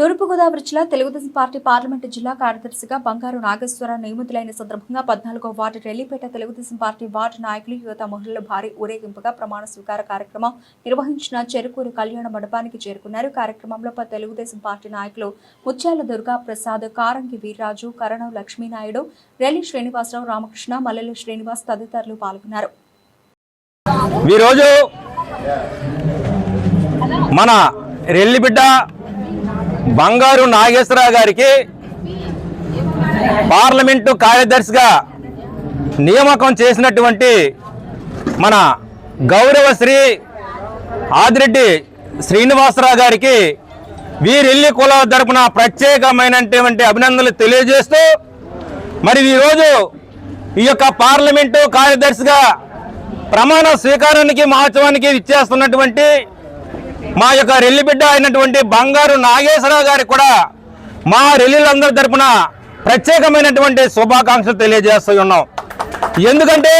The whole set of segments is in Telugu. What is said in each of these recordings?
తూర్పుగోదావరి జిల్లా తెలుగుదేశం పార్టీ పార్లమెంటు జిల్లా కార్యదర్శిగా బంగారు నాగేశ్వరరావు నియమితులైన సందర్భంగా పద్నాలుగో ward Rellipeta Telugu Desam party ward నాయకులు యువత మహిళలు భారీ ఊరేగింపుగా ప్రమాణ స్వీకార కార్యక్రమం నిర్వహించిన చెరుకూరు కళ్యాణ మండపానికి చేరుకున్నారు. కార్యక్రమంలో తెలుగుదేశం పార్టీ నాయకులు ముత్యాల దుర్గా ప్రసాద్ కారంగి వీర్రాజు కరణం లక్ష్మీనాయుడు రెల్లి శ్రీనివాసరావు రామకృష్ణ మల్లెలు శ్రీనివాస్ తదితరులు పాల్గొన్నారు. మన రెల్లిబిడ్డ బంగారు నాగేశ్వరరావు గారికి పార్లమెంటు కార్యదర్శిగా నియామకం చేసినటువంటి మన గౌరవశ్రీ ఆదిరెడ్డి శ్రీనివాసరావు గారికి వీరెల్లి కుల తరపున ప్రత్యేకమైనటువంటి అభినందనలు తెలియజేస్తూ మరి ఈరోజు ఈ యొక్క పార్లమెంటు కార్యదర్శిగా ప్రమాణ స్వీకారానికి మహోత్సవానికి ఇచ్చేస్తున్నటువంటి మా యొక్క రెల్లి బిడ్డ అయినటువంటి బంగారు నాగేశ్వరరావు గారికి కూడా మా రెల్లిలందరి తరపున ప్రత్యేకమైనటువంటి శుభాకాంక్షలు తెలియజేస్తూ ఉన్నాం. ఎందుకంటే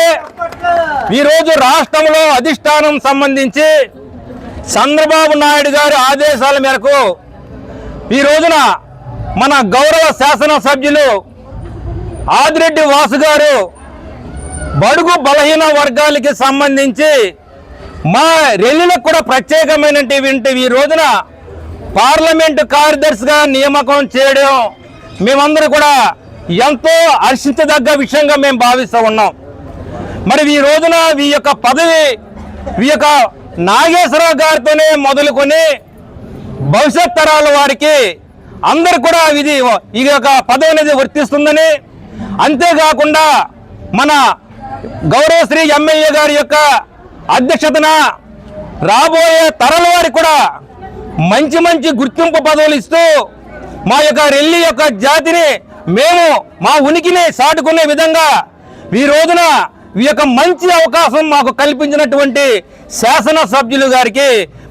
ఈరోజు రాష్ట్రంలో అధిష్టానం సంబంధించి చంద్రబాబు నాయుడు గారి ఆదేశాల మేరకు ఈ రోజున మన గౌరవ శాసనసభ్యులు ఆదిరెడ్డి వాసు గారు బడుగు బలహీన వర్గాలకి సంబంధించి మా రెల్లులకు కూడా ప్రత్యేకమైనటువంటి ఈ రోజున పార్లమెంటు కార్యదర్శిగా నియామకం చేయడం మేమందరూ కూడా ఎంతో హర్షించదగ్గ విషయంగా మేము భావిస్తూ ఉన్నాం. మరి ఈ రోజున ఈ యొక్క పదవి ఈ యొక్క నాగేశ్వరరావు గారితోనే మొదలుకొని భవిష్యత్ తరాల వారికి అందరు కూడా ఇది ఈ యొక్క పదవి అనేది వర్తిస్తుందని అంతేకాకుండా మన గౌరవశ్రీ ఎమ్మెల్యే గారి యొక్క అధ్యక్షతన రాబోయే తరాల వారికి కూడా మంచి మంచి గుర్తింపు పదవులు ఇస్తూ మా యొక్క రెల్లి యొక్క జాతిని మేము మా ఉనికిని సాటుకునే విధంగా ఈ రోజున ఈ యొక్క మంచి అవకాశం మాకు కల్పించినటువంటి శాసనసభ్యులు గారికి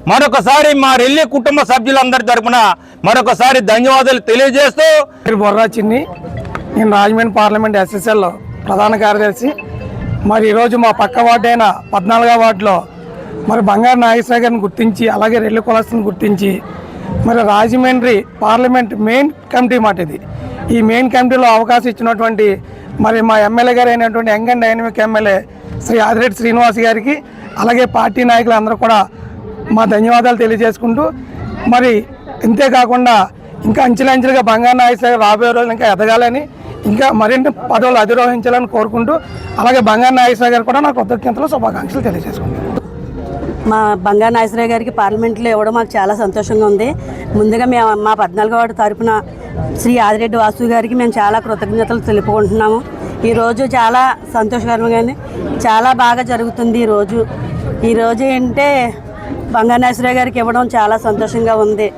మరొకసారి మా రెల్లి కుటుంబ సభ్యులందరి తరపున మరొకసారి ధన్యవాదాలు తెలియజేస్తూ పేరు బొర్రా చిన్ని నేను రాజమండ్రి పార్లమెంట్ ఎస్ఎస్ఎల్ ప్రధాన కార్యదర్శి. మరి ఈరోజు మా పక్క వార్డైన పద్నాలుగో వార్డులో మరి బంగారు నాగేశ్వర గారిని గుర్తించి అలాగే రెల్లు కులస్తుని గుర్తించి మరి రాజమండ్రి పార్లమెంట్ మెయిన్ కమిటీ మాట ఇది. ఈ మెయిన్ కమిటీలో అవకాశం ఇచ్చినటువంటి మరి మా ఎమ్మెల్యే గారు అయినటువంటి young and dynamic MLA Shri Adireddy Srinivas గారికి అలాగే పార్టీ నాయకులందరూ కూడా మా ధన్యవాదాలు తెలియజేసుకుంటూ మరి ఇంతేకాకుండా ఇంకా అంచెలంచెలుగా బంగారు నాగేశ్వర రాబోయే రోజులు ఇంకా ఎదగాలని ఇంకా మరిన్ని పదవులు అధిరోహించాలని కోరుకుంటూ అలాగే బంగారు నాగేశ్వర గారు కూడా నా కృతజ్ఞతలు శుభాకాంక్షలు తెలియజేసుకుంటాను మా బంగారు నాగేశ్వర గారికి పార్లమెంట్లో ఇవ్వడం మాకు చాలా సంతోషంగా ఉంది. ముందుగా మేము మా పద్నాలుగో వార్డు తరపున శ్రీ ఆదిరెడ్డి వాసు గారికి మేము చాలా కృతజ్ఞతలు తెలుపుకుంటున్నాము. ఈరోజు చాలా సంతోషకరంగానే చాలా బాగా జరుగుతుంది ఈరోజు ఈరోజు ఏంటంటే బంగారు నాగేశ్వర గారికి ఇవ్వడం చాలా సంతోషంగా ఉంది.